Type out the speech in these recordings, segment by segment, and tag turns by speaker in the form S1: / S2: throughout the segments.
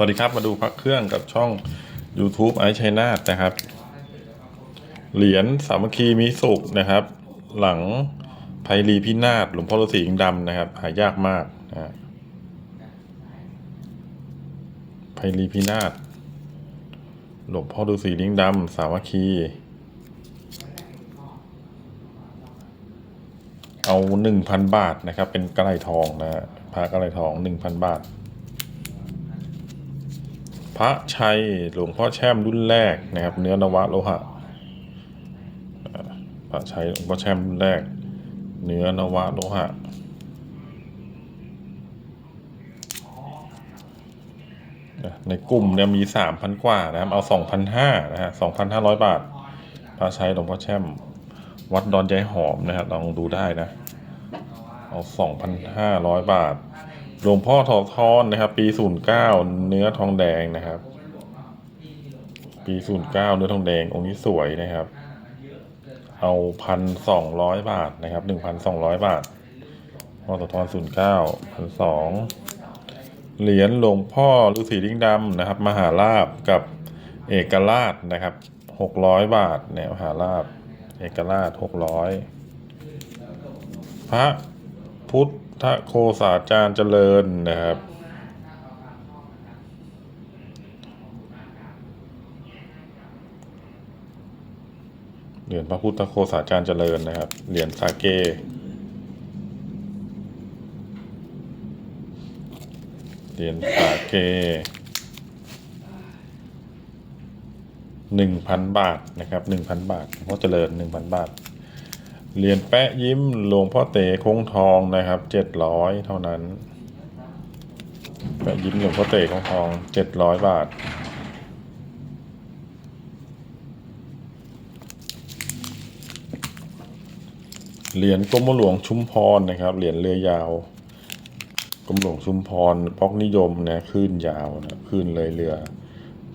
S1: สวัสดีครับมาดูพักเครื่องกับช่อง YouTube ไอชัยนาทนะครับ เหรียญสามัคคีมีสุขนะครับ หลังไพรีพินาศหลวงพ่อฤาษีลิงดำนะครับ หายากมากนะไพรีพินาศหลวงพ่อฤาษีลิงดำสามัคคี เอาหนึ่งพันบาทนะครับ เป็นกระไรทองนะฮะพระกระไรทองหนึ่งพันบาท พระชัยหลวงพ่อแช่มรุ่นแรกนะครับ เนื้อนวะโลหะพระชัยหลวงพ่อแช่มรุ่นแรก เนื้อนวะโลหะนะในกลุ่มเนี่ยมีสามพันกว่านะครับ เอาสองพันห้านะฮะสองพันห้าร้อยบาท พระชัยหลวงพ่อแช่ม วัดดอนยายหอมนะครับลองดูได้นะ เอาสองพันห้าร้อยบาท หลวงพ่อทอทอนนะครับ ปีศูนย์เก้าเนื้อทองแดงนะครับ ปีศูนย์เก้าเนื้อทองแดงองค์นี้สวยนะครับ เอาพันสองร้อยบาทนะครับหนึ่งพันสองร้อยบาทพ่อทอทอนศูนย์เก้าพันสองเหรียญหลวงพ่อฤาษีลิงดำนะครับ มหาลาบกับเอกราชนะครับหกร้อยบาทเนี่ยมหาลาบเอกราชหกร้อยพระพุทธ โคสาจารย์เจริญนะครับ เหรียญพระพุทธโคสาจารย์เจริญนะครับ เหรียญสาเกเหรียญสาเกหนึ่งพันบาทนะครับหนึ่งพันบาทพ่อเจริญหนึ่งพันบาท เหรียญแปะยิ้มหลวงพ่อเต๋คงทองนะครับเจ็ดร้อยเท่านั้น แปะยิ้มหลวงพ่อเต๋คงทองเจ็ดร้อยบาท เหรียญกรมหลวงชุมพรนะครับ เหรียญเรือยาวกรมหลวงชุมพรพอกนิยมนะคลื่นยาวนะคลื่นเลยเรือ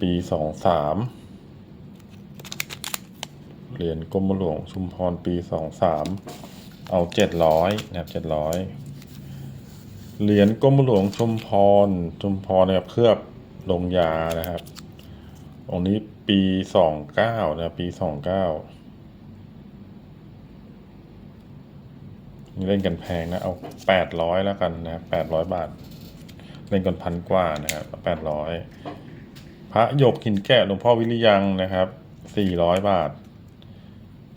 S1: ปีสองสาม เหรียญกรมหลวงชุมพรปีสองสามเอาเจ็ดร้อยนะครับเจ็ดร้อยเหรียญกรมหลวงชุมพรชุมพรนะครับเคลือบลงยานะครับองค์นี้ปีสองเก้านะปีสองเก้าเล่นกันแพงนะ เอาแปดร้อยแล้วกันนะแปดร้อยบาท เล่นกันพันกว่านะครับแปดร้อยพระหยกหินแกะหลวงพ่อวิริยังนะครับสี่ร้อยบาท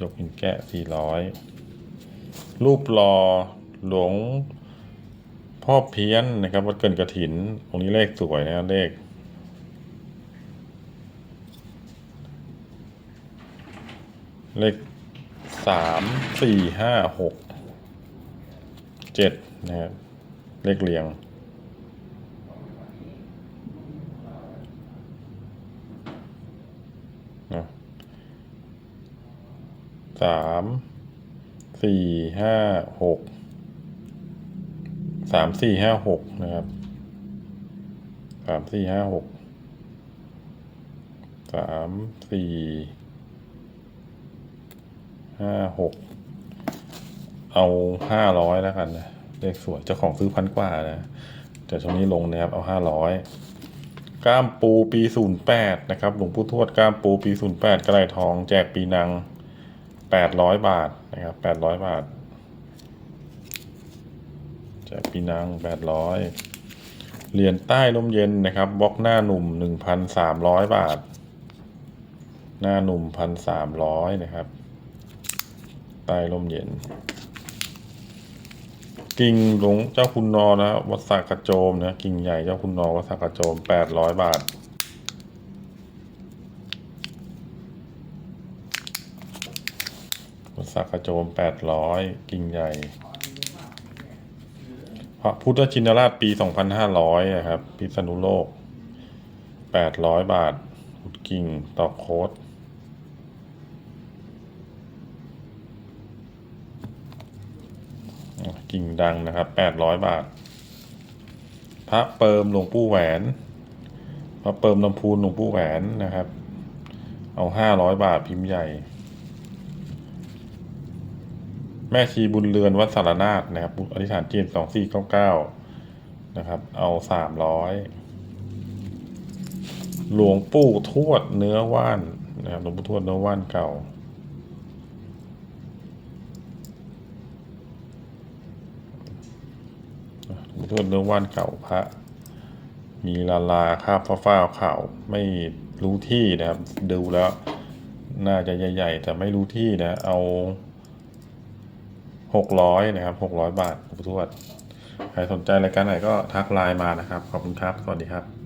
S1: ยกหินแกะสี่ร้อยรูปรอหลวงพ่อเพี้ยนนะครับวัดเกินกระถินตรงนี้เลขสวยนะเลขเลขสามสี่ห้าหกเจ็ดนะครับเลขเรียง สามสี่ห้าหกสามสี่ห้าหกนะครับสามสี่ห้าหกสามสี่ห้าหกเอาห้าร้อยแล้วกันนะเลขสวยเจ้าของซื้อพันกว่านะแต่ช่วงนี้ลงนะครับเอาห้าร้อยก้ามปูปีศูนย์แปดนะครับ หลวงปู่ทวดก้ามปูปีศูนย์แปดกระไรทองแจกปีนัง แปดร้อยบาทนะครับแปดร้อยบาทแจกปีนังแปดร้อยเหรียญใต้ลมเย็นนะครับบล็อกหน้าหนุ่มหนึ่งพันสามร้อยบาท หน้าหนุ่มพันสามร้อยนะครับ ใต้ลมเย็น กิ่งหลวงเจ้าคุณนอนะวัดสากระโจมนะกิ่งใหญ่เจ้าคุณนอวัดสากระโจมแปดร้อยบาท วัด สากโจมแปดร้อยกิ่งใหญ่ พระพุทธชินราชปีสองพันห้าร้อยครับ พิษณุโลกแปดร้อยบาทขุดกิ่งต่อโคดกิ่งดังนะครับแปดร้อยบาท พระเปิมหลวงปู่แหวน พระเปิมลำพูนหลวงปู่แหวนนะครับ เอาห้าร้อยบาทพิมพ์ใหญ่ แม่ชีบุญเรือนวัดสารนาฏนะครับอธิษฐานจีนสองสี่เก้าเก้านะครับ เอาสามร้อยหลวงปู่ทวดเนื้อว่านนะครับหลวงปู่ทวดเนื้อว่านเก่า หลวงปู่ทวดเนื้อว่านเก่าพระ มีลาลาคาบฟ้าฟ้าขาวไม่รู้ที่นะครับ ดูแล้ว น่าจะใหญ่ ๆ แต่ไม่รู้ที่นะ เอา หกร้อยนะครับหกร้อยบาทครูทวด ใครสนใจรายการไหนก็ทักไลน์มานะครับ ขอบคุณครับ สวัสดีครับ